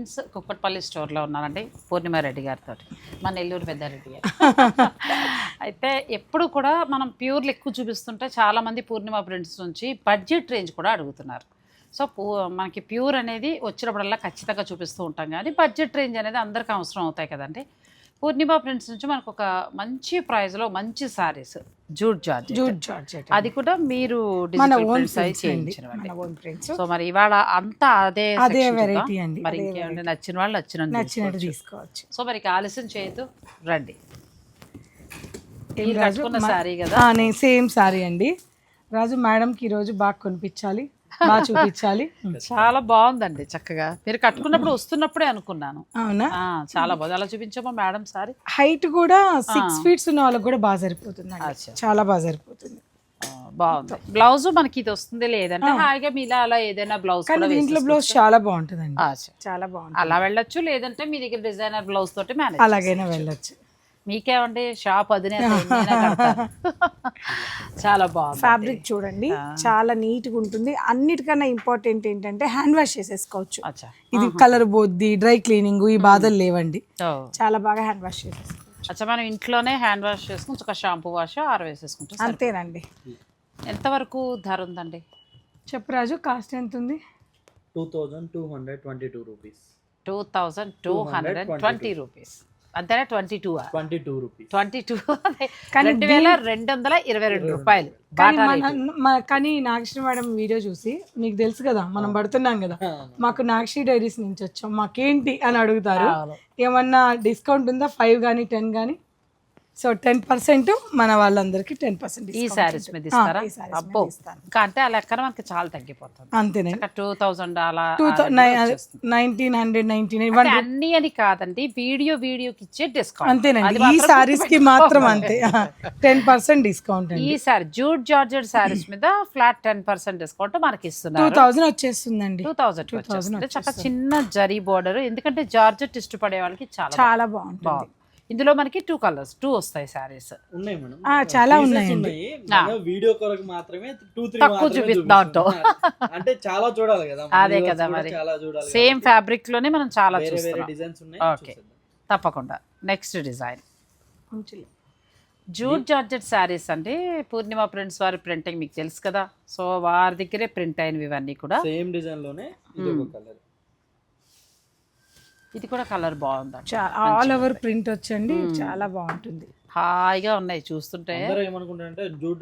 Designs Kukatpally స్టోర్లో ఉన్నానండి పూర్ణిమ రెడ్డి గారితో మన నెల్లూరు పెద్దారెడ్డి గారు. అయితే ఎప్పుడు కూడా మనం ప్యూర్లు ఎక్కువ చూపిస్తుంటే చాలామంది పూర్ణిమ ప్రింట్స్ నుంచి బడ్జెట్ రేంజ్ కూడా అడుగుతున్నారు. సో పూ మనకి ప్యూర్ అనేది వచ్చినప్పుడల్లా ఖచ్చితంగా చూపిస్తూ ఉంటాం కానీ బడ్జెట్ రేంజ్ అనేది అందరికీ అవసరం అవుతాయి కదండి. పూర్ణిమ ప్రింట్స్ నుంచి మనకు ఒక మంచి ప్రైస్లో మంచి saris jute George jute georgette అది కూడా మీరు మన ఓన్ ప్రింట్స్ సో మరి ఇవాళ అంతా అదే అదే variety అండి, మరి ఇంకేమంటే నచ్చిన వాళ్ళు నచ్చినట్టు నచ్చినట్టు తీసుకోవచ్చు. సో మరి ఆలస్యం చేయొద్దు. రండి. రాజు? కట్టుకున్న సారీ కదా. నేను సేమ్ సారీ అండి. రాజు మేడంకి ఈరోజు బాగా కొనిపించాలి. బాగా చూపించాలి. చాలా బాగుందండి చక్కగా. మీరు కట్టుకున్నప్పుడు వస్తున్నప్పుడే అనుకున్నాను. అవునా? ఆ, చాలా బాగుంది. అలా చూపించమ్మా మేడం సారీ? హైట్ కూడా సిక్స్ ఫీట్స్ ఉన్న వాళ్ళకి కూడా బాగా సరిపోతుంది. చాలా బాగా సరిపోతుంది. బాగుంది. బ్లౌజ్ మనకి ఇది వస్తుంది లేదంటే హాయిగా మీలా అలా ఏదైనా బ్లౌజ్ కానీ దీంట్లో బ్లౌజ్ చాలా బాగుంటుందండి. అచ్చా. చాలా బాగుంటుంది. అలా వెళ్ళొచ్చు లేదంటే మీ దగ్గర డిజైనర్ బ్లౌజ్ తోటి మేనేజ్ అలాగైనా వెళ్ళొచ్చు. మీకేమండి? షాప్ అధినేత కడతారు. చాలా బాగుంది. ఫ్యాబ్రిక్ చూడండి. చాలా నీట్గా ఉంటుంది. అన్నిటికన్నా ఇంపార్టెంట్ ఏంటంటే హ్యాండ్ వాష్ చేసేసుకోవచ్చు. అచ్చా. ఇది కలర్ పోద్ది డ్రై క్లీనింగ్ ఈ బాధలు లేవండి. ఓ. చాలా బాగా హ్యాండ్ వాష్ చేసేసుకోవచ్చు. అచ్చా మనం ఇంట్లోనే హ్యాండ్ వాష్ చేసుకుని ఒక షాంపూ వాష్ ఆరవేసేసుకుంటాం సరే. అంతేనండి. ఎంతవరకు ధర ఉందండి? చెప్పు రాజు కాస్ట్ ఎంత ఉంది? Two thousand two hundred twenty two rupees. Two thousand two hundred twenty rupees. అంతేనా? Twenty two twenty two rupees. Twenty two కానీ రెండు వేల రెండు వందల ఇరవై రెండు రూపాయలు. కానీ నాగశ్రీ మేడం వీడియో చూసి మీకు తెలుసు కదా మనం పడుతున్నాం కదా. మాకు నాగశ్రీ డైరీస్ నుంచి వచ్చాం. మాకేంటి అని అడుగుతారు. ఏమన్నా డిస్కౌంట్ ఉందా? ఫైవ్ కానీ టెన్ కానీ సో టెన్ పర్సెంట్ మన వాళ్ళందరికీ టెన్ పర్సెంట్ ఈ శారీస్ మీద ఇస్తారా? అబ్బో. అంటే ఆ లెక్కన మనకి చాలా తగ్గిపోతుంది. అంతేనండి. టూ థౌజండ్ అలా టూ. నైన్టీన్ హండ్రెడ్ నైన్టీన్ అన్ని అని కాదండి వీడియో వీడియోకి ఇచ్చే డిస్కౌంట్ అంతేనండి. ఈ సారీస్కి మాత్రం అంతే. టెన్ పర్సెంట్ డిస్కౌంట్ ఈ సారీ జూట్ జార్జెట్ సారీస్ మీద ఫ్లాట్ టెన్ పర్సెంట్ డిస్కౌంట్ మనకి టూ ఇస్తున్నారు థౌజండ్ వచ్చేస్తుందండి. టూ థౌజండ్ వచ్చేస్తుంది. చక్కగా చిన్న జరీ బోర్డర్ ఎందుకంటే జార్జెట్ ఇష్టపడే వాళ్ళకి చాలా చాలా బాగుంటుంది. ఇందులో మనకి టూ కలర్స్ టూ వస్తాయి సారీస్ ఉన్నాయి మేడం. ఆ, చాలా ఉన్నాయండి. ఉన్నాయి. వీడియో కొరకు మాత్రమే టూ త్రీ తక్కువ చూపిస్తున్నాం అంటావు. అంటే చాలా చూడాలి కదా అదే కదా మరి. చాలా చూడాలి సేమ్ ఫ్యాబ్రిక్లోనే మనం చాలా వేరే వేరే చూస్తున్నాం. డిజైన్స్ ఉన్నాయి ఓకే తప్పకుండా. Next design. Jute georgette saris అండి. పూర్ణిమ ప్రింట్స్ వారి ప్రింటింగ్ మీకు తెలుసు కదా. సో వారి దగ్గరే ప్రింట్ అయినవి ఇవన్నీ కూడా. సేమ్ డిజైన్లోనే కలర్ ఇది కూడా కలర్ బాగుందండి చా- ఆల్ ఓవర్ ప్రింట్ వచ్చండి. చాలా బాగుంటుంది. హాయిగా ఉన్నాయి చూస్తుంటే. అందరూ ఏమనుకుంటారంటే జూట్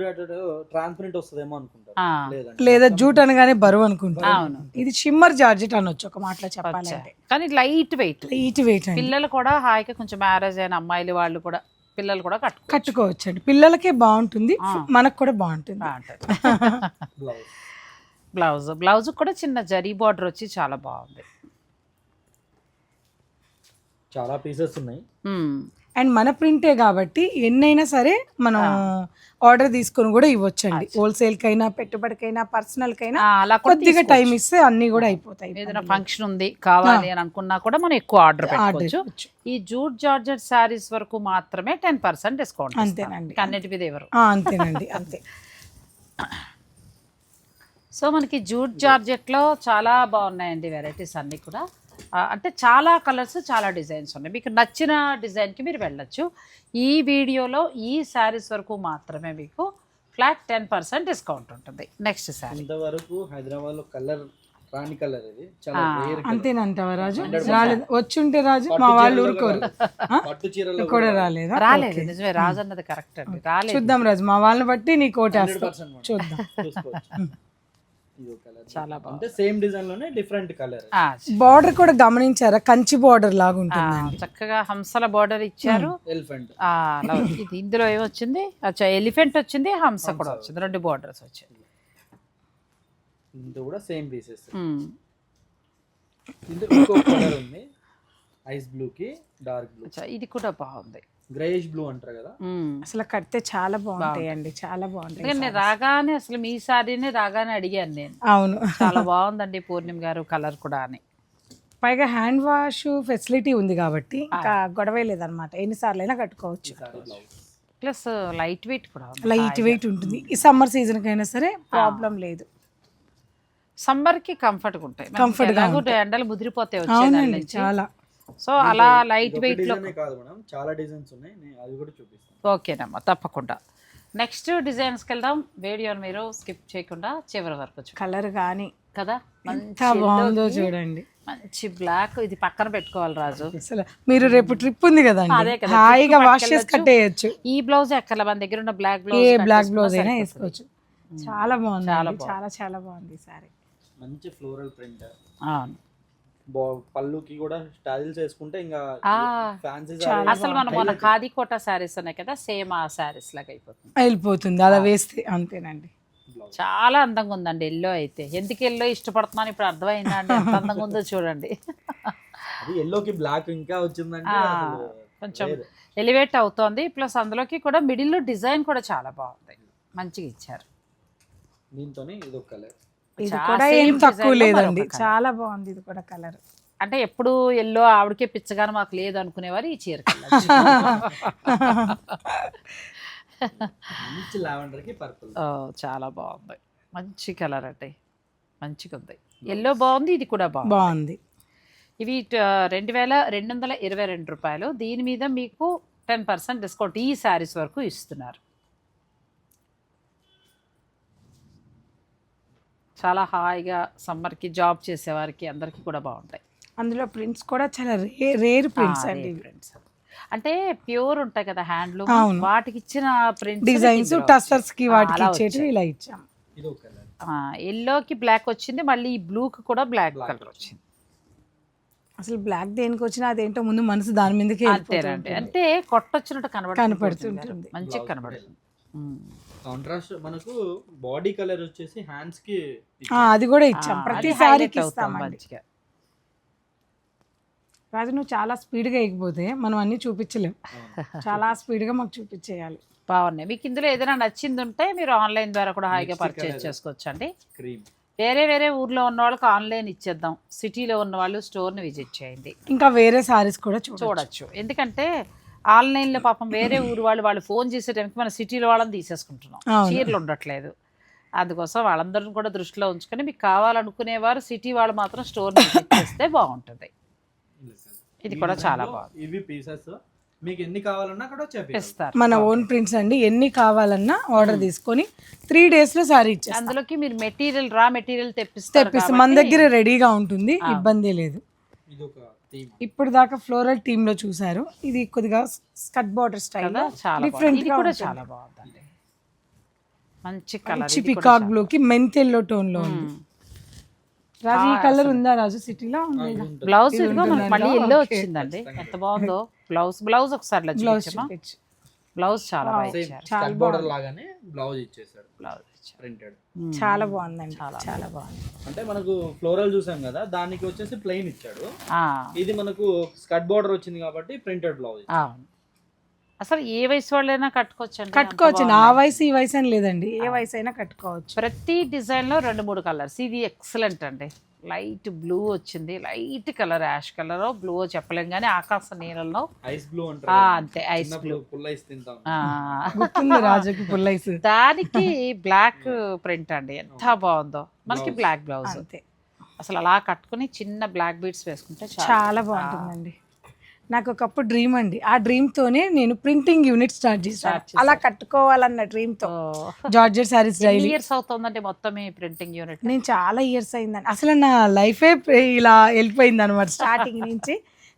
ట్రాన్స్పరెంట్ వస్తుందేమో అనుకుంటారు. లేదా జూట్ అనగానే బరువు అనుకుంటా అవును. ఇది షిమ్మర్ జార్జెట్ అనొచ్చు ఒక మాటలో చెప్పాలంటే. కానీ లైట్ వెయిట్ లైట్ వెయిట్ పిల్లలు కూడా హాయిగా కొంచెం మ్యారేజ్ అయిన అమ్మాయిలు వాళ్ళు కూడా పిల్లలు కూడా కట్టుకో కట్టుకోవచ్చు. అండి పిల్లలకే బాగుంటుంది. మనకు కూడా బాగుంటుంది. బ్లౌజ్ బ్లౌజ్ బ్లౌజ్ కూడా చిన్న జరీ బార్డర్ వచ్చి చాలా బాగుంది. చాలా పీసెస్ ఉన్నాయి. అండ్ మన ప్రింటే కాబట్టి ఎన్నైనా సరే మనం ఆర్డర్ తీసుకొని కూడా ఇవ్వచ్చండి. హోల్సేల్ కైనా పెట్టుబడికైనా పర్సనల్ కైనా ఆ, అలా కొద్దిగా టైం ఇస్తే అన్ని కూడా అయిపోతాయి ఏదైనా ఫంక్షన్ ఉంది కావాలి అని అనుకున్నా కూడా మనం ఎక్కువ ఆర్డర్ పెట్టుకోవచ్చు. ఈ జూట్ జార్జెట్ శారీస్ వరకు మాత్రమే టెన్ పర్సెంట్ డిస్కౌంట్ అంతేనండి. అన్నిటి మీద ఎవరు? ఆ, అంతేనండి అంతే. సో మనకి జూట్ జార్జెట్లో చాలా బాగున్నాయండి వెరైటీస్ అన్నీ కూడా. అంటే చాలా కలర్స్ చాలా డిజైన్స్ ఉన్నాయి. మీకు నచ్చిన డిజైన్కి మీరు వెళ్ళొచ్చు. ఈ వీడియోలో ఈ శారీస్ వరకు మాత్రమే మీకు ఫ్లాట్ టెన్ పర్సెంట్ డిస్కౌంట్ ఉంటుంది. నెక్స్ట్ శారీ. ఇంతవరకు హైదరాబాద్లో కలర్ రాని కలర్. ఇది అంతేనంటావా రాజు రాలేదు. వచ్చుంటే రాజు మా వాళ్ళు ఊరుకోరు. ఆ? పట్టు చీరలో కూడా రాలేదా? రాలేదు నిజమే రాజు అన్నది కరెక్ట్ అండి. రాలేదు. చూద్దాం రాజు మా వాళ్ళని బట్టి నీకు ఓటేస్తాం పర్సెంట్ చూద్దాం. చాలా బాగుంది. అంటే సేమ్ డిజైన్లోనే డిఫరెంట్ కలర్ ఆ, బార్డర్ కూడా గమనించారా? కంచి బార్డర్ లాగా ఉంటుంది చక్కగా హంసల బార్డర్ ఇచ్చారు. ఎలిఫెంట్ ఉంది. ఇది ఇందులో ఏమొచ్చింది అచ్చా ఎలిఫెంట్ వచ్చింది హంస కూడా వచ్చింది. రెండు బార్డర్స్ వచ్చాయి. ఇది కూడా సేమ్ పీసెస్ మ్మ్. ఇది ఇంకో కలర్ ఉంది. ఐస్ బ్లూ కి డార్క్ బ్లూ అచ్చా ఇది కూడా బాగుంది. గ్రేయిష్ బ్లూ అంటారు కదా. అసలు కడితే చాలా బాగుంటాయండి చాలా బాగుంటాయి నేను రాగానే అసలు మీ సారీని రాగానే అడిగాను నేను. అవును. చాలా బాగుందండి పూర్ణిమ గారు కలర్ కూడా అని. పైగా హ్యాండ్ వాష్ ఫెసిలిటీ ఉంది కాబట్టి ఇంకా గొడవే లేదనమాట. ఎన్నిసార్లు అయినా కట్టుకోవచ్చు. ప్లస్ లైట్ వెయిట్ కూడా లైట్ వెయిట్ ఉంటుంది. ఈ సమ్మర్ సీజన్ కైనా సరే ప్రాబ్లం లేదు. సమ్మర్కి కంఫర్ట్గా ఉంటాయి. మనకి Comfort గా ఎలాగో ఉంటాయి. ఎండలు ముదిరిపోతాయి చాలా. సో అలా లైట్ వెయిట్లో ఏ కాదు మేడం. చాలా డిజైన్స్ ఉన్నాయి. నేను అది కూడా చూపిస్తాను. ఓకేనమ్మా తప్పకుండా. నెక్స్ట్ డిజైన్స్కి వెళ్దాం వీడియోని మీరు స్కిప్ చేయకుండా చివరి వరకు చూ కలర్ కానీ కదా? ఎంత మంచి బాగుందో చూడండి. మంచి బ్లాక్ ఇది పక్కన పెట్టుకోవాలి రాజు. అసలు మీరు రేపు ట్రిప్ ఉంది అదే కదండి కదా, హాయిగా వాష్ చేసి. కట్టేయచ్చు. ఈ బ్లౌజ్ ఎక్కల మన దగ్గర ఉన్న బ్లాక్ ఏ బ్లౌజ్ బ్లాక్ బ్లౌజ్ అయినా వేసుకోవచ్చు. చాలా బాగుంది చాలా చాలా చాలా బాగుంది సారీ మంచి ఫ్లోరల్ ప్రింట్ అవును. పళ్ళుకి కూడా స్టైల్స్ వేసుకుంటే ఇంకా ఫ్యాన్సీ అసలు మనం మన ఖాదీ కోట శారీస్ ఉన్నాయి కదా సేమ్ ఆ శారీస్ లాగా అయిపోతుంది. వెళ్ళిపోతుంది అలా వేస్తే అంతేనండి. చాలా అందంగా ఉందండి ఎల్లో అయితే. ఎందుకు ఎల్లో ఇష్టపడుతున్నాను? ఇప్పుడు అర్థమైందా అండి? ఎంత అందంగా ఉందో చూడండి. అది ఎల్లోకి బ్లాక్ ఇంకా అసలు కొంచెం. ఎలివేట్ అవుతోంది. ప్లస్ అందులోకి కూడా మిడిల్లో డిజైన్ కూడా చాలా బాగుంది. మంచిగా ఇచ్చారు. దీంతోనే ఇది ఒక కలర్ ఇది చాలా కూడా ఏం తక్కువ లేదండి. చాలా బాగుంది ఇది కూడా కలర్. అంటే ఎప్పుడు ఎల్లో ఆవిడకే పిచ్చగానే మాకు లేదు అనుకునేవారు ఈ చీర మంచి లావెండర్కి పర్పుల్ చాలా బాగుంది. మంచి కలర్ అంటే మంచిగా ఉంది. ఎల్లో బాగుంది ఇది కూడా బాగుంది. బాగుంది. ఇవి రెండు వేల రెండు వందల ఇరవై రెండు రూపాయలు. దీని మీద మీకు టెన్ పర్సెంట్ డిస్కౌంట్ ఈ శారీస్ వరకు ఇస్తున్నారు. చాలా హాయిగా సమ్మర్కి జాబ్ చేసేవారికి అందరికీ కూడా బాగుంటాయి. అందులో ప్రింట్స్ కూడా చాలా రే రేర్ ప్రింట్స్ అండి prints. అంటే ప్యూర్ ఉంటాయి కదా హ్యాండ్లూమ్. వాటికి ఇచ్చిన ప్రింట్స్ డిజైన్స్ టస్టర్స్కి వాటికి ఇచ్చేటివి ఇలా ఇచ్చాం ఎల్లోకి బ్లాక్ వచ్చింది మళ్ళీ ఈ బ్లూకి కూడా బ్లాక్ కలర్ వచ్చింది. అసలు బ్లాక్ దేనికి వచ్చినా అదేంటో ముందు మనసు దాని మీదకి అంతేనండి. అంటే కొట్టొచ్చినట్టు కనబడుతుంది కనపడుతుంటుంది. మంచిగా కనబడుతుంది. కాంట్రాస్ట్ మనకు బాడీ కలర్ వచ్చేసి హ్యాండ్స్కి ఆ, అది కూడా ఇచ్చాం. ప్రతి మంచిగా. రాజు నువ్వు చాలా స్పీడ్గా ఎగిపోతే మనం అన్ని చూపించలేం. చాలా స్పీడ్గా మాకు చూపించేయాలి. బాగున్నాయి. మీకు ఇందులో ఏదైనా నచ్చింది ఉంటే మీరు ఆన్లైన్ ద్వారా కూడా హాయిగా colour. చేసుకోవచ్చు అండి క్రీమ్. వేరే వేరే ఊర్లో ఉన్న వాళ్ళకి ఆన్లైన్ ఇచ్చేద్దాం. సిటీలో ఉన్న వాళ్ళు స్టోర్ని విజిట్ చేయండి. ఇంకా వేరే సారీస్ కూడా చూడ చూడొచ్చు. ఎందుకంటే ఆన్లైన్లో పాపం వేరే ఊరు వాళ్ళు వాళ్ళు ఫోన్ చేసే టైంకి మన సిటీలో వాళ్ళని తీసేసుకుంటున్నాం. చీరలు ఉండట్లేదు. అందుకోసం వాళ్ళందరిని కూడా దృష్టిలో ఉంచుకొని మీకు కావాలనుకునేవారు సిటీ వాళ్ళు మాత్రం స్టోర్ చేస్తే బాగుంటుంది. ఇది కూడా చాలా బాగుంది. ఇవి పీసెస్ మీకు ఎన్ని కావాలన్నా కూడా మన ఓన్ ప్రింట్స్ అండి. ఎన్ని కావాలన్నా ఆర్డర్ తీసుకొని త్రీ డేస్లో సారీ ఇచ్చేస్తాం. అందులోకి మీరు మెటీరియల్ రా మెటీరియల్ తెప్పిస్తారు తెప్పిస్తాం. మన దగ్గర రెడీగా ఉంటుంది. ఇబ్బంది లేదు. ఇది ఒక ఇప్పుడు దాకా ఫ్లోరల్ టీమ్లో చూసారు ఇది కొద్దిగా స్కట్ బార్డర్ స్టైల్. కదా చాలా బాగుంది. డిఫరెంట్ కూడా. చాలా బాగుందండి. మంచి కలర్ మంచి పికాక్ బ్లూ కి మెంతెల్లో టోన్లో ఉంది. రాజు ఈ కలర్ ఉందా రాజు? సిటీలో ఉంది? బ్లౌజ్ ఇదిగో మనకి మళ్ళీ ఎల్లో వచ్చిందండి. ఎంత బాగుందో. బ్లౌజ్ బ్లౌజ్ ఒకసారి బ్లౌజ్ చాలా బాగా బోర్డర్ లాగానే బ్లౌజ్ ఇచ్చేసాడు బ్లౌజ్. ప్రింటెడ్ చాలా బాగుందండి. చాలా బాగుంది. అంటే మనకు ఫ్లోరల్ చూసాం కదా దానికి వచ్చేసి ప్లెయిన్ ఇచ్చాడు. ఆ, ఇది మనకు స్కట్ బోర్డర్ వచ్చింది కాబట్టి ప్రింటెడ్ బ్లౌజ్ అసలు ఏ వయసు వాళ్ళైనా కట్టుకోవచ్చండి. కట్టుకోవచ్చు ఆ వయసు ఈ వయసు అని లేదండి. ఏ వయసు అయినా కట్టుకోవచ్చు. ప్రతి డిజైన్లో రెండు మూడు కలర్స్ ఇది ఎక్సలెంట్ అండి. లైట్ బ్లూ వచ్చింది. Light colour ash colour blue చెప్పలేం కానీ ఆకాశ నీళ్ళలో. ఐస్ బ్లూ అంతే ఐస్ బ్లూ. ఐస్ రాజుకి పుల్లైస్ దానికి బ్లాక్ ప్రింట్ అండి. ఎంత బాగుందో. మనకి బ్లాక్ బ్లౌజ్. అంతే. అసలు అలా కట్టుకుని చిన్న బ్లాక్ బీడ్స్ వేసుకుంటే చాలా. చాలా బాగుంటుందండి. నాకు ఒకప్పుడు డ్రీమ్ అండి. ఆ డ్రీమ్ తోనే నేను ప్రింటింగ్ యూనిట్ స్టార్ట్ చేశాను. అలా కట్టుకోవాలన్న డ్రీమ్తో. జార్జెట్ సారీస్ డైలీ ఇయర్స్ అవుతుందండి మొత్తం ప్రింటింగ్ యూనిట్ నేను చాలా ఇయర్స్ అయిందండి. అసలు నా లైఫే ఇలా వెళ్ళిపోయింది అనమాట స్టార్టింగ్ నుంచి.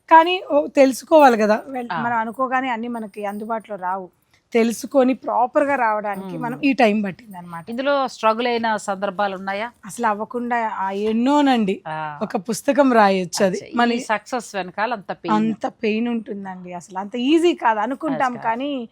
కానీ తెలుసుకోవాలి కదా. మనం అనుకోగానే అన్ని మనకి అందుబాటులో రావు. తెలుసుకొని ప్రాపర్గా రావడానికి మనం ఈ టైం పట్టింది అనమాట ఇందులో స్ట్రగుల్ అయిన సందర్భాలు ఉన్నాయా? అసలు అవ్వకుండా ఆ ఎన్నోనండి. ఒక పుస్తకం రాయొచ్చు అది. మన సక్సెస్ వెనకాల అంత పెయిన్ అంత పెయిన్ ఉంటుందండి అసలు. అంత ఈజీ కాదు అనుకుంటాం కానీ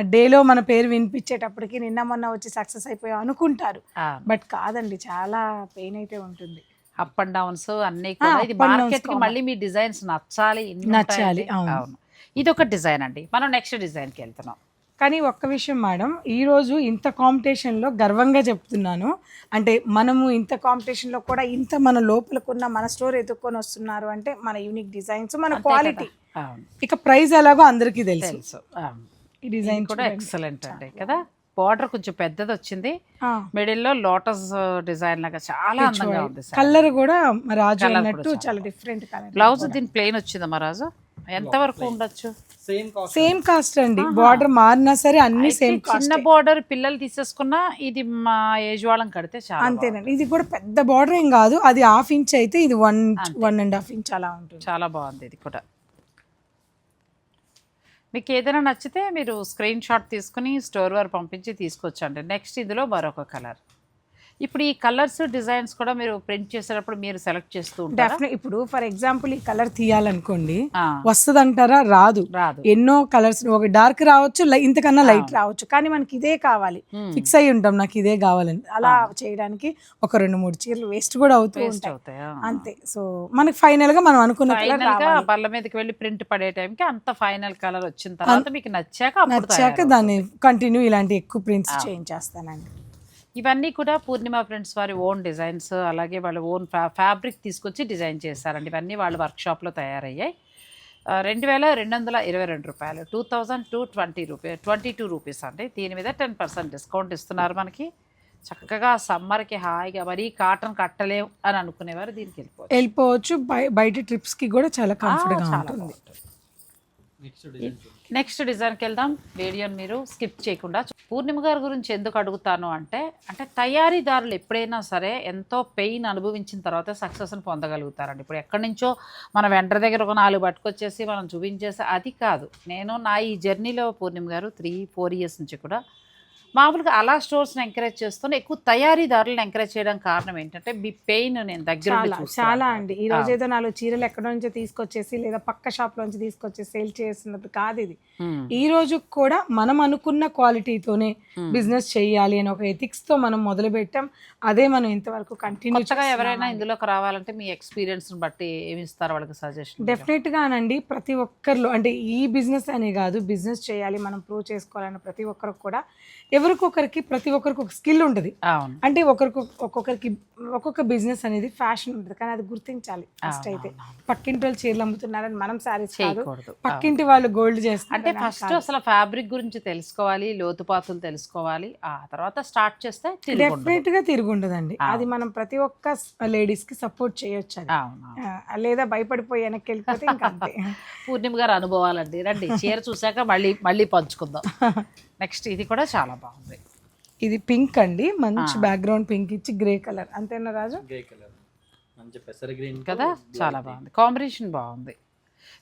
డేలో మన పేరు వినిపించేటప్పటికి నిన్న మొన్న వచ్చి సక్సెస్ అయిపోయాం అనుకుంటారు. బట్ కాదండి చాలా పెయిన్ అయితే ఉంటుంది. అప్ అండ్ డౌన్స్ అన్ని ఇది మార్కెట్కి. మళ్ళీ మీ డిజైన్స్ నచ్చాలి నచ్చాలి. అవును. ఇది ఒక డిజైన్ అండి. మనం నెక్స్ట్ డిజైన్కి వెళ్తున్నాం. కానీ ఒక్క విషయం మేడం. ఈరోజు ఇంత కాంపిటీషన్లో గర్వంగా చెప్తున్నాను. అంటే మనము ఇంత కాంపిటీషన్లో కూడా ఇంత మన లోపలకున్న మన స్టోర్ ఎత్తుక్కొని వస్తున్నారు అంటే మన యూనిక్ డిజైన్స్ మన క్వాలిటీ ఇక ప్రైస్ ఎలాగో అందరికీ తెలుసు. ఈ డిజైన్ కూడా ఎక్సలెంట్ అండి. కదా? బార్డర్ కొంచెం పెద్దది వచ్చింది. మిడిల్లో లోటస్ డిజైన్ లాగా చాలా అందంగా ఉంది కలర్ కూడా రాజు అన్నట్టు చాలా డిఫరెంట్ కలర్ బ్లౌజ్ దీని ప్లెయిన్ వచ్చిందా రాజు? ఎంత వరకు ఉండొచ్చు? సేమ్ కాస్ట్ సేమ్ కాస్ట్ అండి. బార్డర్ మారినా సరే అన్ని సేమ్ చిన్న బార్డర్ పిల్లలు తీసేసుకున్నా ఇది మా ఏజ్ వాళ్ళం కడితే చాలా అంతేనండి. ఇది కూడా పెద్ద బార్డర్ ఏం కాదు. అది హాఫ్ ఇంచ్ అయితే ఇది one one and half inch అలా ఉంటుంది. చాలా బాగుంది ఇది కూడా. మీకు ఏదైనా నచ్చితే మీరు స్క్రీన్ షాట్ తీసుకుని స్టోర్ వారు పంపించి తీసుకొచ్చండి. నెక్స్ట్ ఇందులో మరొక కలర్ ఇప్పుడు ఈ కలర్స్ డిజైన్స్ కూడా మీరు ప్రింట్ చేసేటప్పుడు మీరు సెలెక్ట్ చేస్తూ ఉంటారా? ఇప్పుడు ఫర్ ఎగ్జాంపుల్ ఈ కలర్ తీయాలనుకోండి వస్తుంది అంటారా రాదు. రాదు. ఎన్నో కలర్స్ ఒక డార్క్ రావచ్చు ఇంతకన్నా లైట్ రావచ్చు కానీ మనకి ఇదే కావాలి. ఫిక్స్ అయి ఉంటాం నాకు ఇదే కావాలని. అలా చేయడానికి ఒక రెండు మూడు చీరలు వేస్ట్ కూడా అవుతూ ఉంటాయి. అవుతాయా అంతే. సో మనకి ఫైనల్గా మనం అనుకున్న కలర్ బల్ల మీదకి వెళ్ళి ప్రింట్ పడే టైంకి అంత ఫైనల్ కలర్ వచ్చిన తర్వాత మీకు నచ్చాక నచ్చాక. దాన్ని కంటిన్యూ ఇలాంటి ఎక్కువ ప్రింట్స్ చేయించేస్తానండి ఇవన్నీ కూడా పూర్ణిమ ఫ్రెండ్స్ వారి ఓన్ డిజైన్స్ అలాగే వాళ్ళ ఓన్ ఫ్యా ఫ్యాబ్రిక్ తీసుకొచ్చి డిజైన్ చేశారండి. ఇవన్నీ వాళ్ళ వర్క్షాప్లో తయారయ్యాయి. రెండు వేల రెండు వందల ఇరవై రెండు రూపాయలు. Two thousand two twenty rupee twenty two rupees అండి. దీని మీద టెన్ పర్సెంట్ డిస్కౌంట్ ఇస్తున్నారు మనకి. చక్కగా సమ్మర్కి హాయిగా మరీ కాటన్ కట్టలేం అని అనుకునేవారు దీనికి వెళ్ళిపోవచ్చు. వెళ్ళిపోవచ్చు. బయ- బయట ట్రిప్స్కి కూడా చాలా కంఫర్ట్గా చాలా ఉంటుంది. నెక్స్ట్ డిజైన్కి వెళ్దాం వీడియోని మీరు స్కిప్ చేయకుండా పూర్ణిమ గారి గురించి ఎందుకు అడుగుతాను అంటే అంటే తయారీదారులు ఎప్పుడైనా సరే ఎంతో పెయిన్ అనుభవించిన తర్వాత సక్సెస్ని పొందగలుగుతారండి. ఇప్పుడు ఎక్కడి నుంచో మన వెంటర్ దగ్గర ఒక నాలుగు పట్టుకొచ్చేసి మనం చూపించేసి అది కాదు. నేను నా ఈ జర్నీలో పూర్ణిమ గారు త్రీ ఫోర్ ఇయర్స్ నుంచి కూడా మామూలుగా అలా స్టోర్స్ని ఎంకరేజ్ చేస్తూనే ఎక్కువ తయారీదారులను ఎంకరేజ్ చేయడం కారణం ఏంటంటే మీ పెయిన్ నేను దగ్గర చాలా అండి. ఈ రోజు ఏదో నాలుగు చీరలు ఎక్కడి నుంచో తీసుకొచ్చేసి లేదా పక్క షాప్ లోంచి తీసుకొచ్చి సేల్ చేస్తున్నది కాదు ఇది. ఈ రోజు కూడా మనం అనుకున్న క్వాలిటీతోనే బిజినెస్ చేయాలి అని ఒక ఎథిక్స్తో మనం మొదలు పెట్టాం. అదే మనం ఇంతవరకు కంటిన్యూ ఎవరైనా ఇందులోకి రావాలంటే మీ ఎక్స్పీరియన్స్ బట్టి ఏమి ఇస్తారు వాళ్ళకి సజెషన్ డెఫినెట్ గానండి ప్రతి ఒక్కరిలో అంటే ఈ బిజినెస్ అనే కాదు బిజినెస్ చేయాలి మనం ప్రూవ్ చేసుకోవాలని ప్రతి ఒక్కరికి కూడా ఎవరికొకరికి ప్రతి ఒక్కరికి ఒక స్కిల్ ఉంటుంది. అంటే ఒకరికి ఒక్కొక్కరికి ఒక్కొక్క బిజినెస్ అనేది ఫ్యాషన్ ఉంటుంది. కానీ అది గుర్తించాలి ఫస్ట్ అయితే. పక్కింటి వాళ్ళు చీరలు అమ్ముతున్నారని మనం శారీస్ కాదు. చేయకూడదు. పక్కింటి వాళ్ళు గోల్డ్ అంటే చేస్తారు ఫస్ట్ అసలు ఫ్యాబ్రిక్ గురించి తెలుసుకోవాలి లోతుపాతులు తెలుసుకోవాలి. ఆ తర్వాత స్టార్ట్ చేస్తే. డెఫినెట్గా తిరుగుండదండి. అది మనం ప్రతి ఒక్క లేడీస్కి సపోర్ట్ చేయొచ్చు లేదా భయపడిపోయి వెనక్కి వెళ్ళిపోతే ఇంకా అంతే. పూర్ణిమ గారు అనుభవాలండి. రండి చీర చూసాక మళ్ళీ మళ్ళీ పంచుకుందాం. నెక్స్ట్ ఇది కూడా చాలా బాగుంది. ఇది పింక్ అండి. మంచి బ్యాక్గ్రౌండ్ పింక్ ఇచ్చి గ్రే కలర్ అంతేనా రాజు? గ్రే కలర్ మంచి పెసర గ్రీన్ కదా? చాలా బాగుంది. కాంబినేషన్ బాగుంది.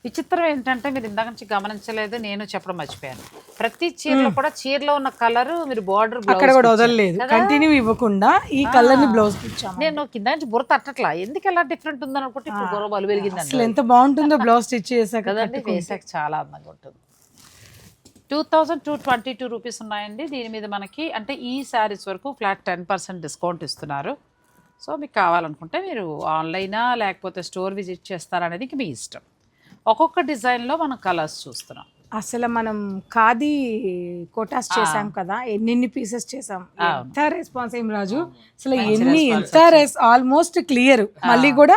విచిత్రం ఏంటంటే మీరు ఇందాక నుంచి గమనించలేదు నేను చెప్పడం మర్చిపోయాను. ప్రతి చీరలో కూడా చీరలో ఉన్న కలర్ మీరు బార్డర్ అక్కడ కూడా వదలలేదు. కంటిన్యూ ఇవ్వకుండా ఈ కలర్ని బ్లౌజ్ ఇచ్చాము. నేను కింద నుంచి బుర్ర తట్టట్లా. ఎందుకు ఎలా డిఫరెంట్ ఉందని అనుకుంటే ఇప్పుడు బలు వెలిగిందండి అసలు ఎంత బాగుంటుందో బ్లౌజ్ స్టిచ్ చేసాక కదండి? వేసాక చాలా అందంగా ఉంటుంది. Two thousand two twenty two rupees ఉన్నాయండి. దీని మీద మనకి అంటే ఈ శారీస్ వరకు ఫ్లాట్ టెన్ పర్సెంట్ డిస్కౌంట్ ఇస్తున్నారు. సో మీకు కావాలనుకుంటే మీరు ఆన్లైనా లేకపోతే స్టోర్ విజిట్ చేస్తారనేది మీ ఇష్టం. ఒక్కొక్క డిజైన్లో మనం కలర్స్ చూస్తున్నాం. అసలు మనం ఖాదీ కోటాస్ చేసాం కదా ఎన్నెన్ని పీసెస్ చేసాం ఎంత రెస్పాన్స్ ఏం రాజు? అసలు ఎన్ని ఎంత రెస్ ఆల్మోస్ట్ క్లియర్. మళ్ళీ కూడా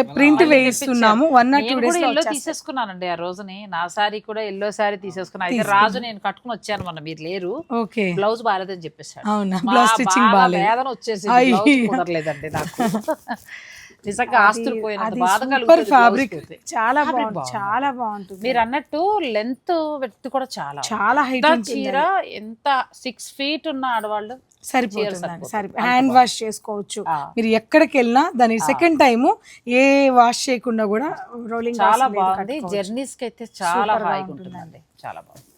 print వేయిస్తున్నాము one or two days yellow తీసేసుకున్నానండి ఆ రోజుని. నా సారీ కూడా ఎల్లో సారీ తీసేసుకున్నా. అయితే రాజు నేను కట్టుకుని వచ్చాను మొన్న మీరు లేరు. ఓకే. బ్లౌజ్ బాగాలేదని చెప్పేశాడు. అవునా? బ్లౌజ్ స్టిచ్చింగ్ బాగా బాగాలేదు. వేదన వచ్చేసి. కుదరలేదండి నాకు. నిజంగా ఆస్తులు పోయినంత బాధ సూపర్ కలుగుతుంది ఫ్యాబ్రిక్. చాలా బాగుంది బాగుంది. చాలా బాగుంటుంది. మీరు అన్నట్టు లెంత్ వెత్ కూడా చాలా. చాలా హైట్ చీర ఎంత సిక్స్ ఫీట్ ఉన్న ఆడవాళ్ళు సరిపోతుందండి సరిపోతుంది. సరి హ్యాండ్ వాష్ చేసుకోవచ్చు. మీరు ఎక్కడికి వెళ్ళినా దాని సెకండ్ టైము ఏ వాష్ చేయకుండా కూడా రోలింగ్ చాలా బాగుంది. జర్నీస్కి అయితే చాలా హాయిగా ఉంటుందండి. చాలా బాగుంది.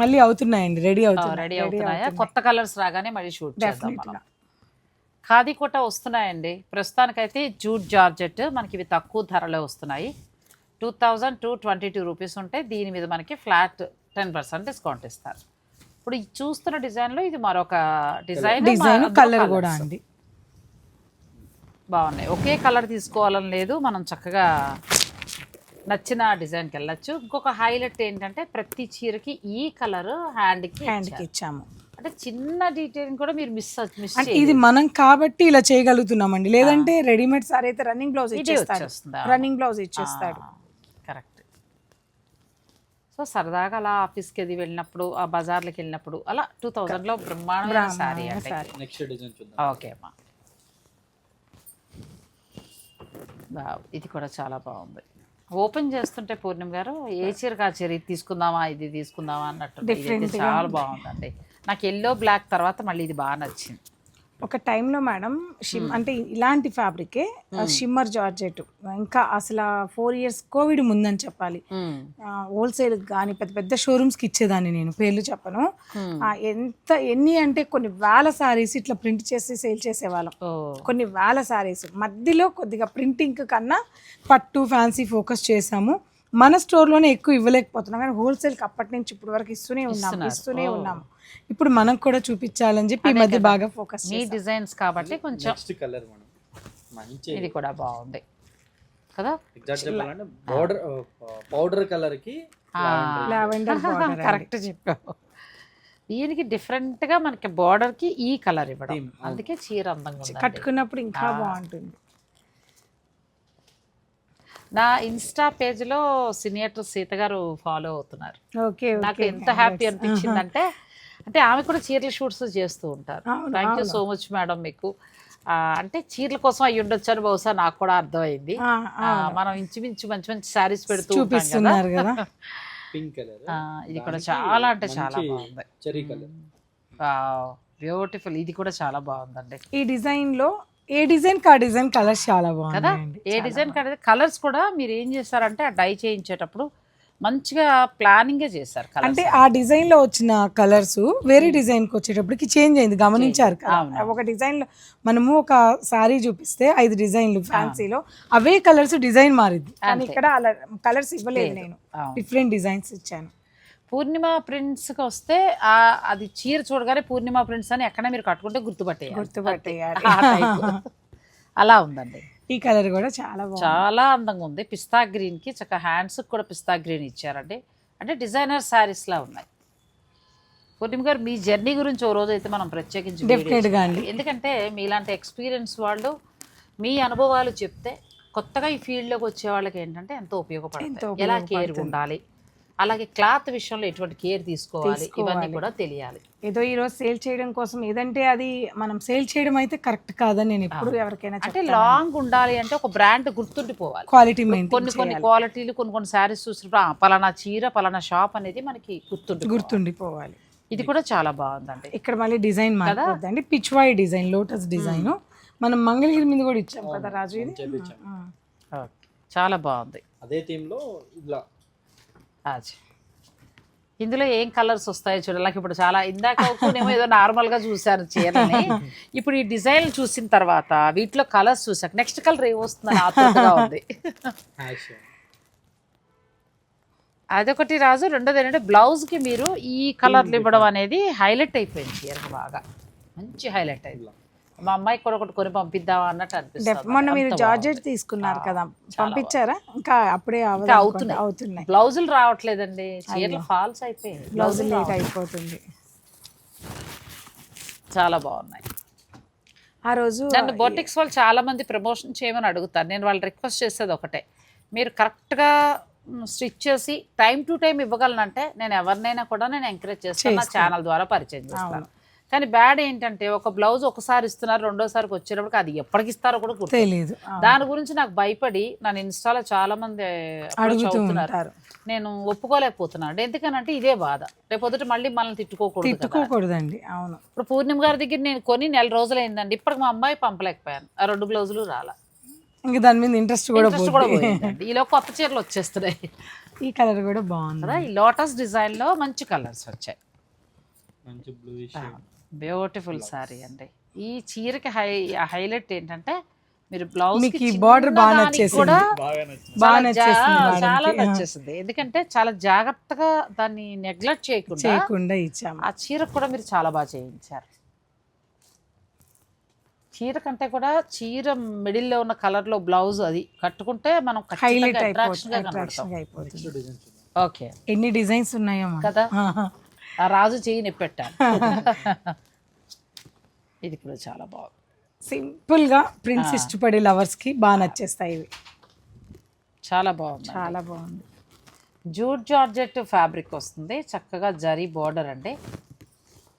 మళ్ళీ అవుతున్నాయండి రెడీ అవుతుంది రెడీ అవుతున్నాయా? కొత్త కలర్స్ రాగానే మళ్ళీ షూట్ చేద్దాం మనం. ఖాదీ కోట వస్తున్నాయండి. ప్రస్తుతానికైతే జూట్ జార్జెట్ మనకి ఇవి తక్కువ ధరలో వస్తున్నాయి. Two thousand two twenty two rupees ఉంటే దీని మీద మనకి ఫ్లాట్ టెన్ పర్సెంట్ డిస్కౌంట్ ఇస్తారు. ఇప్పుడు చూస్తున్న డిజైన్లో ఇది మరొక డిజైన్ డిజైన్ కలర్. కూడా అండి. బాగున్నాయి. ఒకే కలర్ తీసుకోవాలని లేదు. మనం చక్కగా నచ్చిన డిజైన్కి వెళ్ళచ్చు. ఇంకొక హైలైట్ ఏంటంటే ప్రతి చీరకి ఈ కలర్ హ్యాండ్కి హ్యాండ్కి ఇచ్చాము. అంటే చిన్న డీటెయిలింగ్ కూడా మీరు మిస్ మిస్ అంటే ఇది మనం కాబట్టి ఇలా చేయగలుగుతున్నామండి. లేదంటే రెడీమేడ్ సార్ అయితే రన్నింగ్ బ్లౌజ్ ఇచ్చేస్తాడు? రన్నింగ్ బ్లౌజ్ ఇచ్చేస్తాడు. కరెక్ట్. సో సరదాగా అలా ఆఫీస్కి అది వెళ్ళినప్పుడు ఆ బజార్లకి వెళ్ళినప్పుడు అలా టూ థౌజండ్లో బ్రహ్మాండమైన సారీ నెక్స్ట్ డిజైన్ చూద్దాం. ఓకే అమ్మా. వావ్, ఇది కూడా చాలా బాగుంది. ఓపెన్ చేస్తుంటే పూర్ణిమ గారు ఏ చీరకు ఆ చీర ఇది తీసుకుందామా ఇది తీసుకుందామా అన్నట్టు. చాలా. బాగుందండి. నాకు ఎల్లో బ్లాక్ తర్వాత మళ్ళీ ఇది బాగా నచ్చింది. ఒక టైంలో మేడం షిమ్ అంటే ఇలాంటి ఫ్యాబ్రికే షిమ్మర్ జార్జెట్ ఇంకా అసలు ఫోర్ ఇయర్స్ కోవిడ్ ముందని చెప్పాలి. హోల్సేల్ కానీ పెద్ద పెద్ద షోరూమ్స్కి ఇచ్చేదాన్ని నేను పేర్లు చెప్పను. ఆ, ఎంత ఎన్ని అంటే కొన్ని వేల సారీస్ ఇట్లా ప్రింట్ చేసి సేల్ చేసేవాళ్ళం. కొన్ని వేల సారీస్ మధ్యలో కొద్దిగా ప్రింటింగ్ కన్నా పట్టు ఫ్యాన్సీ ఫోకస్ చేసాము. మన స్టోర్లోనే ఎక్కువ ఇవ్వలేకపోతున్నాం. కానీ హోల్సేల్కి అప్పటి నుంచి ఇప్పటి వరకు ఇస్తూనే ఉన్నాము ఇస్తున్నారు. ఇస్తూనే. ఉన్నాము. ఇప్పుడు మనం కూడా చూపించాలని చెప్పి ఈ మధ్య. బాగా ఫోకస్ మీ డిజైన్స్ కాబట్టి కొంచెం కలర్ మంచి ఇది కూడా బాగుంది. కదా? ఎగ్జాక్ట్ చెప్పాలంటే బార్డర్ పౌడర్ కలర్కి లావెండర్ బార్డర్ కరెక్ట్ చెప్పావు. దీనికి different గా మనకి border కి ఈ కలర్ ఇవ్వడం. అందుకే చీర అందంగా ఉంది కట్టుకున్నప్పుడు ఇంకా. బాగుంటుంది. నా ఇన్స్టా పేజ్లో సినియర్ సీత గారు ఫాలో అవుతున్నారు. ఓకే నాకు ఎంత హ్యాపీ అనిపించిందంటే అంటే ఆమె కూడా చీరల షూట్స్ చేస్తూ ఉంటారు. Thank you so much madam మీకు. అంటే చీరల కోసం అయ్యి ఉండొచ్చు అని బహుశా నాకు కూడా అర్థమైంది. ఆ, మనం ఇంచుమించు మంచి మంచి శారీస్ పెడుతూ చూపిస్తున్నారు కదా. పింక్ కలర్ ఇది కూడా చాలా అంటే చాలా బాగుంది. బ్యూటిఫుల్ ఇది కూడా చాలా బాగుందండి. ఈ డిజైన్లో ఏ డిజైన్ కా డిజైన్ కలర్స్ చాలా కదా? బాగున్నాయండి. ఏ డిజైన్ కడితే కలర్స్ కూడా మీరు ఏం చేస్తారంటే ఆ డై చేయించేటప్పుడు మంచిగా ప్లానింగే చేశారు అంటే ఆ డిజైన్లో వచ్చిన కలర్స్ వేరే డిజైన్కి వచ్చేటప్పటికి చేంజ్ అయింది గమనించారు కదా? అవును. ఒక డిజైన్లో మనము ఒక సారీ చూపిస్తే ఐదు డిజైన్లు ఫ్యాన్సీలో అవే కలర్స్ డిజైన్ మారింది కానీ. ఇక్కడ అలా కలర్స్ ఇవ్వలేదు లేదు. నేను. అవును. డిఫరెంట్ డిజైన్స్ ఇచ్చాను. పూర్ణిమ ప్రింట్స్కి వస్తే ఆ అది చీర చూడగానే పూర్ణిమ ప్రింట్స్ అని ఎక్కడ మీరు కట్టుకుంటే గుర్తుపట్టేయాలి. గుర్తుపట్టేయాలి. ఆ type. అలా ఉందండి. ఈ కలర్ కూడా చాలా చాలా అందంగా ఉంది. పిస్తా గ్రీన్కి చక్కగా హ్యాండ్స్ కూడా పిస్తా గ్రీన్ ఇచ్చారండి. అంటే డిజైనర్ శారీస్ లా ఉన్నాయి. పూర్ణిమ గారు మీ జర్నీ గురించి ఓ రోజు అయితే మనం ప్రత్యేకించి అండి. ఎందుకంటే మీలాంటి ఎక్స్పీరియన్స్ వాళ్ళు మీ అనుభవాలు చెప్తే కొత్తగా ఈ ఫీల్డ్లోకి వచ్చే వాళ్ళకి ఏంటంటే ఎంతో ఉపయోగపడుతుంది ఎలా కేర్. ఉండాలి. అలాగే క్లాత్ విషయంలో ఎటువంటి కేర్ తీసుకోవాలి ఇవన్నీ. కూడా తెలియాలి. ఏదో ఈ రోజు సేల్ చేయడం కోసం ఏదంటే అది మనం సేల్ చేయడం అయితే కరెక్ట్ కాదని నేను ఎప్పుడు ఎవరికైనా అంటే లాంగ్ ఉండాలి అంటే ఒక బ్రాండ్ గుర్తుండిపోవాలి. క్వాలిటీ కొన్ని మెయింటైన్ కొన్ని క్వాలిటీలు కొన్ని కొన్ని శారీస్ చూసినప్పుడు పలానా చీర పలానా షాప్ అనేది మనకి గుర్తుండి గుర్తుండిపోవాలి. ఇది కూడా చాలా బాగుందండి. ఇక్కడ మళ్ళీ డిజైన్ మారిపోద్దండి పిచ్వాయి డిజైన్ లోటస్ డిజైన్. మనం మంగళగిరి మీద కూడా ఇచ్చాం కదా రాజు ఇది. చాలా బాగుంది. అదే థీమ్లో ఇలా అది. ఇందులో ఏం కలర్స్ వస్తాయో చూడాలి. ఇప్పుడు చాలా ఇందాక నేను ఏదో నార్మల్గా చూశాను చీరని ఇప్పుడు ఈ డిజైన్ చూసిన తర్వాత వీటిలో కలర్స్ చూసాక నెక్స్ట్ కలర్ ఏం వస్తుందని ఆతృతగా ఉంది. అదొకటి రాజు రెండోది ఏంటంటే బ్లౌజ్కి మీరు ఈ కలర్లు ఇవ్వడం అనేది హైలైట్ అయిపోయింది చీరకు బాగా. మంచి హైలైట్ అయింది. మా అమ్మాయికి కూడా ఒకటి కొని పంపిద్దామా అన్నట్టు అనిపిస్తుంది మొన్న మీరు జార్జెట్. తీసుకున్నారు కదా పంపించారా ఇంకా అప్పుడే. అవుతున్నాయి. అవుతున్నాయి బ్లౌజులు రావట్లేదండి చీరలు. ఫాల్స్ అయిపోయాయి బ్లౌజ్ బ్లౌజులు లేట్. అయిపోతుంది చాలా బాగున్నాయి ఆ రోజు నన్ను బొటిక్స్ వాళ్ళు చాలా మంది ప్రమోషన్ చేయమని అడుగుతారు నేను వాళ్ళు రిక్వెస్ట్ చేసేది ఒకటే మీరు కరెక్ట్గా స్టిచ్ చేసి టైం టు టైం ఇవ్వగలనంటే నేను ఎవరినైనా కూడా నేను ఎంకరేజ్ చేస్తాను నా. ఛానల్ ద్వారా పరిచయం చేస్తాను. కానీ బ్యాడ్ ఏంటంటే ఒక బ్లౌజ్ ఒకసారి ఇస్తున్నారు రెండోసారికి వచ్చేటప్పటికి అది ఎప్పటికి ఇస్తారో కూడా ఆ, దాని గురించి నాకు భయపడి నన్ను ఇన్స్టాలో చాలా మంది approach అడుగుతూ అవుతున్నారు ఉంటారు. నేను ఒప్పుకోలేకపోతున్నాను. ఎందుకనంటే ఇదే బాధ. రేపొద్దుట మళ్ళీ మనల్ని తిట్టుకోకూడదు. తిట్టుకోకూడదండి. అవును. ఇప్పుడు పూర్ణిమ గారి దగ్గర నేను కొని నెల రోజులు అయిందండి ఇప్పటికి మా అమ్మాయి పంపలేకపోయాను. ఆ రెండు బ్లౌజులు రాలా. ఇంకా దాని మీద ఇంట్రెస్ట్ కూడా ఈలో కొత్త చీరలు వచ్చేస్తున్నాయి. ఈ కలర్ కూడా బాగుంది. కదా ఈ లోటస్ డిజైన్లో మంచి కలర్స్ వచ్చాయి. మంచి బ్లూయిష్ బ్యూటిఫుల్ సారీ అండి. ఈ చీరకి హై హైలైట్ ఏంటంటే మీరు బ్లౌజ్ మీకు ఈ border బాగా నచ్చేసింది. చాలా నచ్చేసింది. చాలా ఎందుకంటే చాలా జాగ్రత్తగా దాన్ని నెగ్లెక్ట్ చేయకుండా చేయకుండా ఇచ్చాము. ఆ చీర కూడా మీరు చాలా బాగా చేయించారు. చీర కంటే కూడా చీర మిడిల్లో ఉన్న కలర్లో బ్లౌజ్ అది కట్టుకుంటే మనం హైలైట్ అయిపోతుంది. ఓకే ఎన్ని డిజైన్స్ ఉన్నాయో. కదా. ఆ రాజు చేయి నెప్పెట్టాను ఇది కూడా చాలా బాగుంది. సింపుల్గా ప్రిన్స్ ఇష్టపడే లవర్స్కి బాగా నచ్చేస్తాయి ఇవి. చాలా బాగుంది. చాలా బాగుంది. జూట్ జార్జెట్ ఫ్యాబ్రిక్ వస్తుంది. చక్కగా జరీ బోర్డర్ అండి.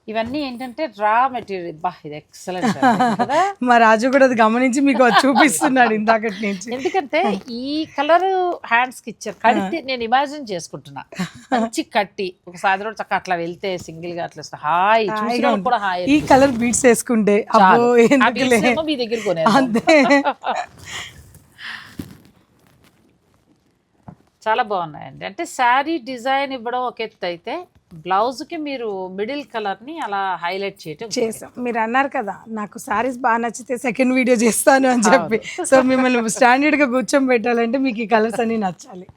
ఇవన్నీ ఏంటంటే రా మెటీరియల్. బా ఇది ఎక్సలెంట్ మా రాజు కూడా అది గమనించి మీకు చూపిస్తున్నాడు ఇందాకటి నుంచి. ఎందుకంటే ఈ కలర్ హ్యాండ్స్కి ఇచ్చారు. కడితే నేను ఇమాజిన్ చేసుకుంటున్నా. మంచి కట్టి ఒక సాయంత్రం చక్క అట్లా వెళ్తే సింగిల్గా అట్లా హాయ్. కూడా హాయ్ ఈ కలర్ బీట్స్ వేసుకుంటే మీ దగ్గర కొనేద్దాం. అంతే. చాలా బాగున్నాయండి. అంటే శారీ డిజైన్ ఇవ్వడం ఒక ఎత్తు అయితే బ్లౌజ్కి మీరు మిడిల్ కలర్ని అలా హైలైట్ చేయటం చేసాం. మీరు అన్నారు కదా నాకు సారీస్ బాగా నచ్చితే సెకండ్ వీడియో చేస్తాను అని చెప్పి. సో మిమ్మల్ని స్టాండర్డ్గా కూర్చొని పెట్టాలంటే మీకు ఈ కలర్స్ అన్ని నచ్చాలి.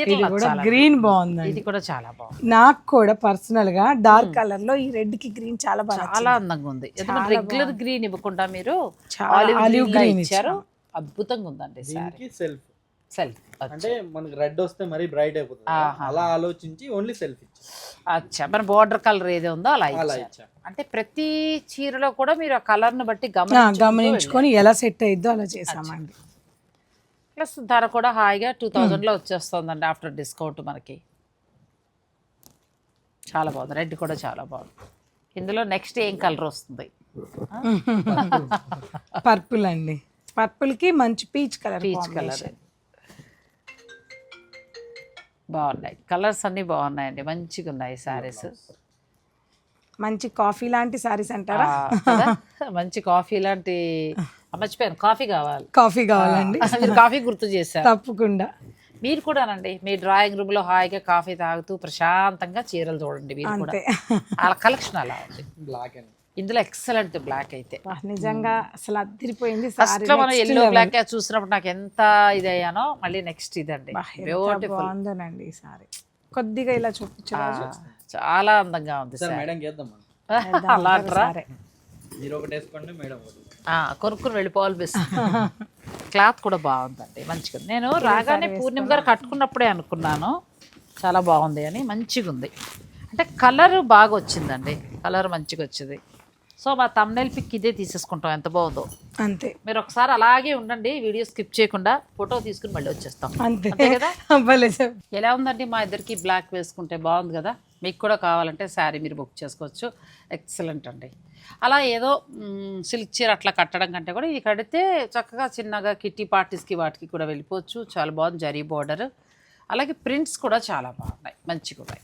ఇది కూడా. గ్రీన్ బాగుందండి. ఇది కూడా చాలా బాగుంది. నాకు కూడా పర్సనల్గా డార్క్ కలర్లో ఈ రెడ్కి గ్రీన్ చాలా బాగా చాలా అందంగా ఉంది. ఎందుకంటే రెగ్యులర్ గ్రీన్ ఇవ్వకుండా మీరు చాలా ఆలివ్ గ్రీన్ ఇచ్చారు. అద్భుతంగా ఉందండి సారీ దీనికి సెల్ఫ్. సెల్ఫ్. అంటే మనకి రెడ్ వస్తే మరీ బ్రైట్ అయిపోతుంది. అలా ఆలోచించి ఓన్లీ సెల్ఫ్ ఇచ్చాం. అచ్చా. మన బోర్డర్ కలర్ ఏది ఉందో అలా ఇచ్చాం. అంటే ప్రతి చీరలో కూడా మీరు ఆ కలర్ను బట్టి గమనించుకొని ఎలా సెట్ అయిద్దో అలా చేసామండి. ప్లస్ ధర కూడా హాయిగా టూ థౌజండ్లో వచ్చేస్తుందండి ఆఫ్టర్ డిస్కౌంట్ మనకి. చాలా బాగుంది. రెడ్ కూడా చాలా బాగుంది. ఇందులో నెక్స్ట్ ఏం కలర్ వస్తుంది? పర్పుల్ అండి. పర్పుల్కి మంచి పీచ్ కలర్ పీచ్ కలర్. బాగున్నాయి. కలర్స్ అన్నీ బాగున్నాయండి. మంచిగా ఉన్నాయి సారీస్. మంచి కాఫీ లాంటి సారీస్ అంటారా? మంచి కాఫీ లాంటి మర్చిపోయాను. కాఫీ కావాలి. కాఫీ కావాలండి. మీరు కాఫీ గుర్తు చేశారు. తప్పకుండా. మీరు కూడానండి మీ డ్రాయింగ్ రూమ్లో హాయిగా కాఫీ తాగుతూ ప్రశాంతంగా చీరలు చూడండి మీరు కూడా. అంతే అలా కలెక్షన్ అలా ఉంది. Black and. ఇందులో ఎక్సలెంట్ బ్లాక్ అయితే. నిజంగా అసలు అదిరిపోయింది ఫస్ట్ మనం ఎల్లో బ్లాక్ చూసినప్పుడు నాకు ఎంత ఇది అయ్యానో మళ్ళీ నెక్స్ట్ ఇదండి. బ్యూటిఫుల్ బాగుందోనండి ఈ సారీ. కొద్దిగా ఇలా చూపించారు చాలా అందంగా ఉంది సార్ సార్. మేడం చేద్దాం మనం. అలా అంటారా? మీరు ఒకటి వేసుకోండి మేడం కొనుక్కుని వెళ్ళిపోవాలి బెస్ట్ క్లాత్ కూడా బాగుందండి మంచిగా ఉంది. నేను రాగానే పూర్ణిమ గారు కట్టుకున్నప్పుడే అనుకున్నాను. చాలా బాగుంది అని మంచిగా ఉంది అంటే కలర్ బాగా వచ్చిందండి కలర్ మంచిగా వచ్చింది. సో మా తమ్నైల్ పిక్ ఇదే తీసేసుకుంటాం. ఎంత బాగుందో. అంతే. మీరు ఒకసారి అలాగే ఉండండి వీడియో స్కిప్ చేయకుండా ఫోటో తీసుకుని మళ్ళీ వచ్చేస్తాం. అంతే. కదా? ఎలా ఉందండి మా ఇద్దరికి బ్లాక్ వేసుకుంటే బాగుంది కదా? మీకు కూడా కావాలంటే శారీ మీరు బుక్ చేసుకోవచ్చు. ఎక్సలెంట్ అండి. అలా ఏదో సిల్క్ చీర అట్లా కట్టడం కంటే కూడా ఇది కడితే చక్కగా చిన్నగా కిట్టి పార్టీస్కి వాటికి కూడా వెళ్ళిపోవచ్చు. చాలా బాగుంది. జరీ బార్డర్ అలాగే ప్రింట్స్ కూడా చాలా బాగున్నాయి. మంచిగా ఉన్నాయి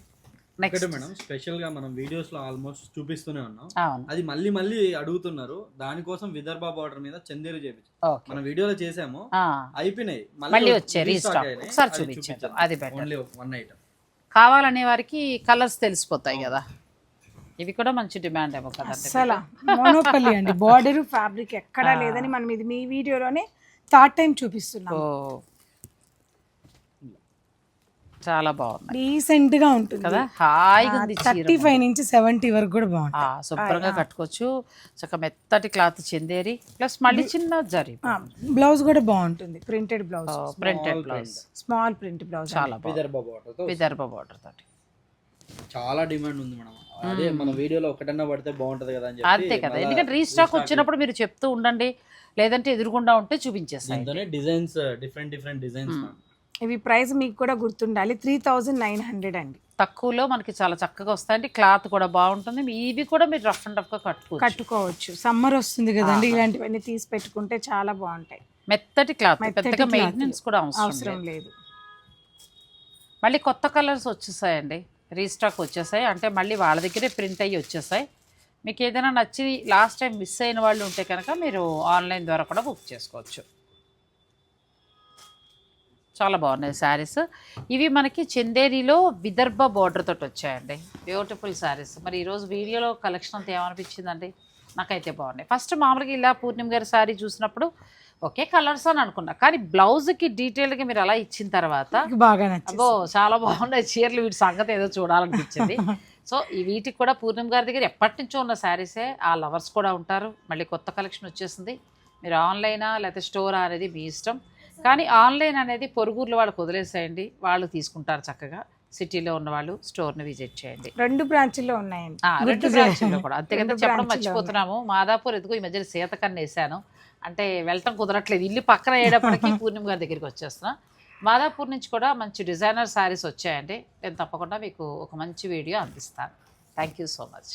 నెక్స్ట్ మేడం స్పెషల్గా మనం వీడియోస్లో ఆల్మోస్ట్ చూపిస్తూనే ఉన్నాం. అది మళ్ళీ మళ్ళీ అడుగుతున్నారు దానికోసం విదర్భ బార్డర్ మీద చందేరు చేపించాం మన వీడియోలో చేసాము అయిపోయినాయి. మళ్ళీ వచ్చాయి, restock. ఒకసారి చూపించారు. అది. ఓన్లీ వన్ ఐటమ్ కావాలనే వారికి కలర్స్ తెలిసిపోతాయి కదా. ఇవి కూడా మంచి డిమాండ్ ఏమో కదండి అసలు మోనోపల్లి అండి. బార్డర్ ఫ్యాబ్రిక్ ఎక్కడా లేదని మనం ఇది మీ వీడియోలోనే థర్డ్ టైం చూపిస్తున్నాం. ఓ. చాలా బాగున్నాయి. డీసెంట్గా ఉంటుంది. కదా? హాయిగా ఉంది థర్టీ ఫైవ్ నుంచి సెవెంటీ వరకు కూడా బాగుంటుంది ఆ, శుభ్రంగా కట్టుకోవచ్చు. చక్క మెత్తటి క్లాత్ చెందేరి ప్లస్ మళ్ళీ చిన్న జరి. బ్లౌజ్ కూడా బాగుంటుంది. Printed blouse. Printed blouse. Small print blouse చాలా బాగుంది. విదర్భ బార్డర్తో విదర్భ బార్డర్ తోటి. చాలా డిమాండ్ ఉంది మేడం. అదే మన వీడియోలో ఒకటన్నా పడితే బాగుంటది కదా అని అంతే కదా. ఎందుకంటే రీస్టాక్ వచ్చినప్పుడు మీరు చెప్తూ ఉండండి. లేదంటే ఎదురుగుండా ఉంటే చూపించేస్తాయి. దీంతోనే డిజైన్స్ డిఫరెంట్ డిఫరెంట్ డిజైన్స్ ఇవి ప్రైస్ మీకు కూడా గుర్తుండాలి. త్రీ థౌజండ్ నైన్ హండ్రెడ్ అండి. తక్కువలో మనకి చాలా చక్కగా వస్తాయండి. క్లాత్ కూడా బాగుంటుంది. ఇవి కూడా మీరు రఫ్ అండ్ రఫ్గా కట్టుకోవచ్చు. కట్టుకోవచ్చు. సమ్మర్ వస్తుంది కదండి. ఇలాంటివన్నీ తీసి పెట్టుకుంటే చాలా బాగుంటాయి. మెత్తటి క్లాత్ పెద్దగా cloth. మెయింటెనెన్స్ కూడా అవసరం. లేదు. మళ్ళీ కొత్త కలర్స్ వచ్చేసాయండి. రీస్టాక్ వచ్చేసాయి. అంటే మళ్ళీ వాళ్ళ దగ్గరే ప్రింట్ అయ్యి వచ్చేసాయి. మీకు ఏదైనా నచ్చి లాస్ట్ టైం మిస్ అయిన వాళ్ళు ఉంటే కనుక మీరు ఆన్లైన్ ద్వారా కూడా బుక్ చేసుకోవచ్చు. చాలా బాగున్నాయి శారీస్. ఇవి మనకి చందేరిలో విదర్భ బార్డర్ తోటి వచ్చాయండి. బ్యూటిఫుల్ శారీస్. మరి ఈరోజు వీడియోలో కలెక్షన్ అంతా ఏమనిపించిందండి? నాకైతే బాగున్నాయి. ఫస్ట్ మామూలుగా ఇలా పూర్ణిమ గారి శారీ చూసినప్పుడు ఒకే కలర్స్ అని అనుకున్నా. కానీ బ్లౌజ్కి డీటెయిల్గా మీరు అలా ఇచ్చిన తర్వాత బాగా అబ్బో చాలా బాగున్నాయి చీరలు. వీటి సంగతి ఏదో చూడాలనిపించింది. సో ఈ వీటికి కూడా పూర్ణిమ గారి దగ్గర ఎప్పటి నుంచో ఉన్న శారీసే. ఆ లవర్స్ కూడా ఉంటారు. మళ్ళీ కొత్త కలెక్షన్ వచ్చేసింది. మీరు ఆన్లైనా లేకపోతే స్టోర్ అనేది మీ ఇష్టం. కానీ ఆన్లైన్ అనేది పొరుగురులో వాళ్ళకి వదిలేసేయండి. వాళ్ళు తీసుకుంటారు చక్కగా. సిటీలో ఉన్న వాళ్ళు స్టోర్ని విజిట్ చేయండి. రెండు బ్రాంచ్ల్లో ఉన్నాయండి. రెండు బ్రాంచ్లో కూడా. అంతే కదా చెప్పడం బ్రాంచ్లో మర్చిపోతున్నాము. మాదాపూర్ ఎందుకో ఈ మధ్యన సీతకన్ను వేసాను. అంటే వెళ్ళటం కుదరట్లేదు. ఇల్లు పక్కన అయ్యేటప్పటికి పూర్ణిమ గారి దగ్గరికి వచ్చేస్తున్నా. మాదాపూర్ నుంచి కూడా మంచి డిజైనర్ శారీస్ వచ్చాయండి. నేను తప్పకుండా మీకు ఒక మంచి వీడియో అందిస్తాను. Thank you so much.